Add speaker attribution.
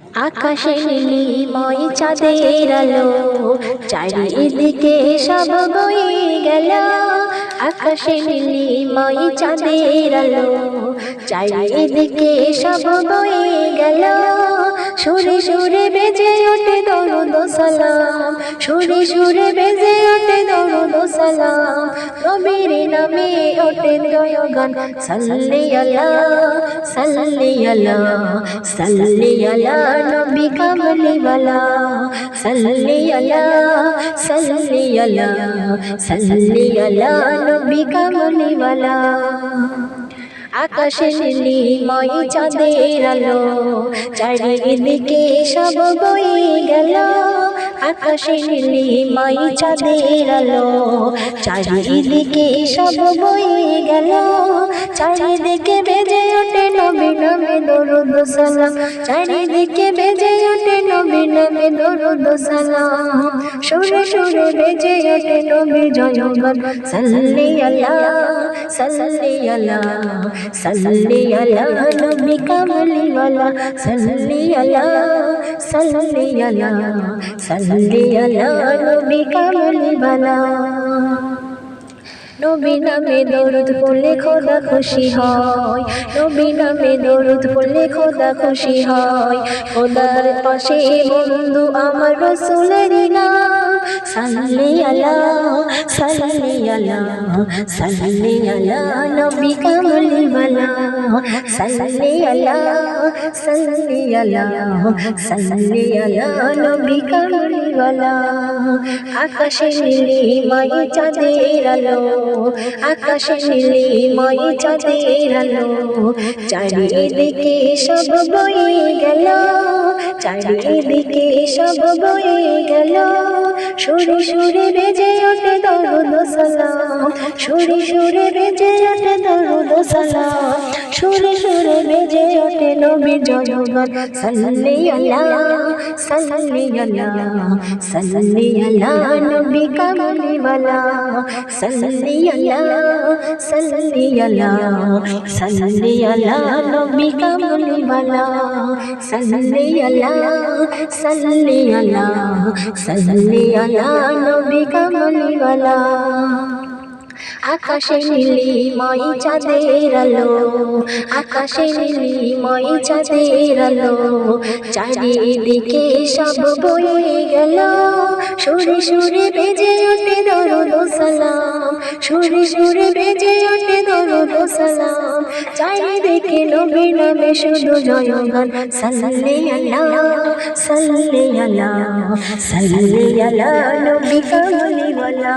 Speaker 1: আকাশে নীলিময় চাঁদের আলো, চারিদিকে সব বয়ে গেল। আকাশে নীলিময় চাঁদের আলো, চারিদিকে সব বয়ে গেল। সুরে সুরে বেজে ওঠে দরুদ সালাম। সুরে সুরে বেজে ওঠে দরুদ সালাম। নবীর নামে ওঠে জয়গান। সাল্লি আলা সাল্লি আলা সাল্লি আলা নবী কামলি ওয়ালা সাল্লি আলা সাল্লি আলা সাল্লি আলা নবী কামলি ওয়ালা আকাশে নীলিময় চাঁদের আলো, চারিদিকে সব বয়ে গেল। আকাশে নীলিময় চাঁদের আলো, চারিদিকে সব বয়ে গেল। চারিদিকে বেজে ওঠে নবী নবী দরুদ সালাম। চারিদিকে বেজে ওঠে নবী নবী দরুদ সালাম। সুরে সুরে বেজে ওঠে নবী জয়গান। সাল্লি আলা সাল্লি আলা সাল্লি আলা নবী কামলি ওয়ালা সাল্লি আলা নবী নামে দরুদ পড়লে খোদা খুশি হয়। নবী নামে দরুদ পড়লে খোদা খুশি হয়। খোদার পাশে বন্ধু আমার রসুলের নাম। সাল্লি আলা সাল্লি আলা সাল্লি আলা নবী কামলি বালা সাল্লি আলা সাল্লি আলা সাল্লি আলা নবী কামলি বালা আকাশে নীলি মাই চাঁদের আলো, আকাশে নীলি মাই চাঁদের আলো, চারিদিকে সব বয়ে গেল, চারিদিকে সব বয়ে গেল। সুরে সুরে বেজে ওঠে দরুদ সালাম। সুরে সুরে বেজে ওঠে দরুদ সালাম। সুরে সুরে বেজে ওঠে নবী জয়গান সাল্লি আলা সাল্লি আলা সাল্লি আলা নবী কামলি ওয়ালা সাল্লি আলা সাল্লি আলা সাল্লি আলা নবী কামলি ওয়ালা সাল্লি আলা সাল্লি আলা সাল্লি আলা নবী কামলি ওয়ালা আকাশে নীলিময় চাঁদের আলো, আকাশে নীলিময় চাঁদের আলো, চারিদিকে সব বয়ে গেল। সুরে সুরে বেজে ওঠে দরুদ সালাম, সুরে সুরে বেজে ওঠে দরুদ সালাম। চারিদিকে নবী নামে শুধু জয়গান সাল্লি আলা সাল্লি আলা সাল্লি আলা নবী কামলি ওয়ালা